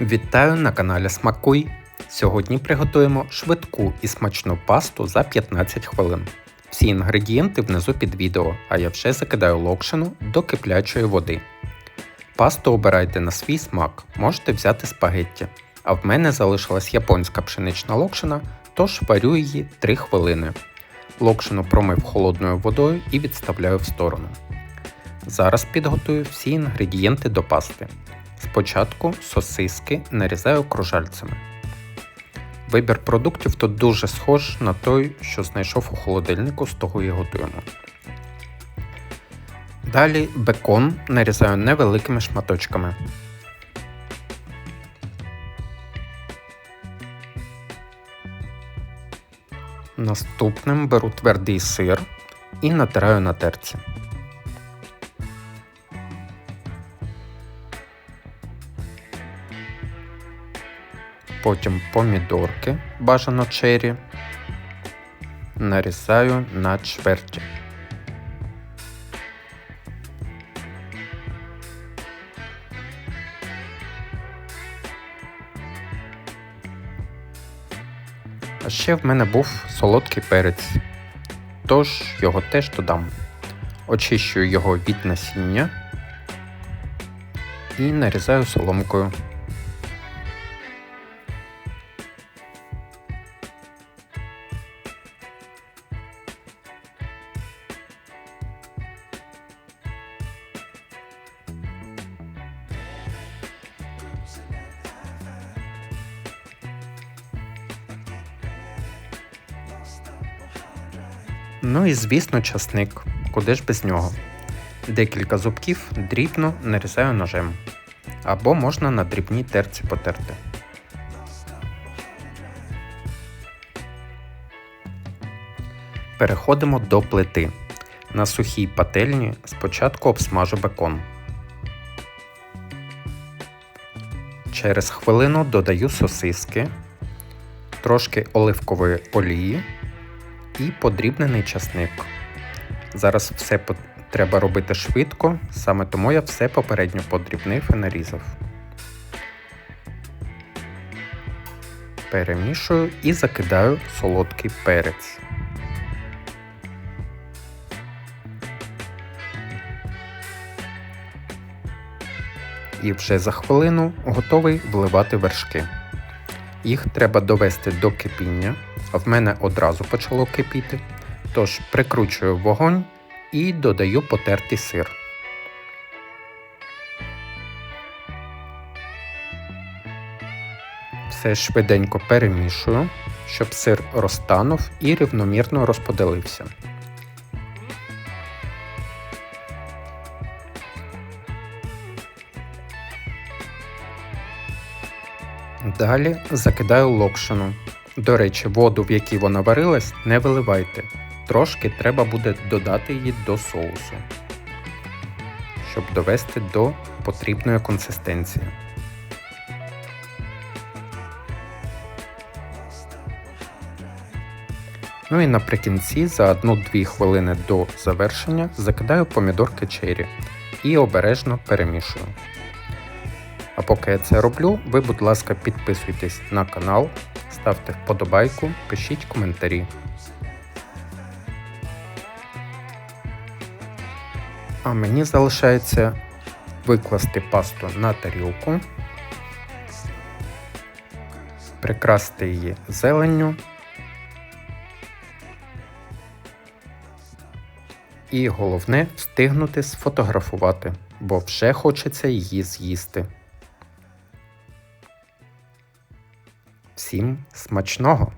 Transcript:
Вітаю на каналі Смакуй. Сьогодні приготуємо швидку і смачну пасту за 15 хвилин. Всі інгредієнти внизу під відео, а я вже закидаю локшину до киплячої води. Пасту обирайте на свій смак, можете взяти спагетті. А в мене залишилась японська пшенична локшина, тож варю її 3 хвилини. Локшину промив холодною водою і відставляю в сторону. Зараз підготую всі інгредієнти до пасти. Спочатку сосиски нарізаю кружальцями. Вибір продуктів тут дуже схож на той, що знайшов у холодильнику, з того і готуємо. Далі бекон нарізаю невеликими шматочками. Наступним беру твердий сир і натираю на терці. Потім помідорки бажано чері. Нарізаю на чверті. А ще в мене був солодкий перець, тож його теж додам. Очищую його від насіння і нарізаю соломкою. Ну і звісно часник, куди ж без нього. Декілька зубків дрібно нарізаю ножем. Або можна на дрібній терці потерти. Переходимо до плити. На сухій пательні спочатку обсмажу бекон. Через хвилину додаю сосиски, трошки оливкової олії і подрібнений часник. Зараз все треба робити швидко, саме тому я все попередньо подрібнив і нарізав. Перемішую і закидаю солодкий перець. І вже за хвилину готовий вливати вершки. Їх треба довести до кипіння, а в мене одразу почало кипіти. Тож прикручую вогонь і додаю потертий сир. Все швиденько перемішую, щоб сир розтанув і рівномірно розподілився. Далі закидаю локшину. До речі, воду, в якій вона варилась, не виливайте. Трошки треба буде додати її до соусу, щоб довести до потрібної консистенції. Ну і наприкінці за 1-2 хвилини до завершення закидаю помідорки чері і обережно перемішую. А поки я це роблю, ви, будь ласка, підписуйтесь на канал, ставте вподобайку, пишіть коментарі. А мені залишається викласти пасту на тарілку, прикрасти її зеленню і головне встигнути сфотографувати, бо вже хочеться її з'їсти. Всім смачного!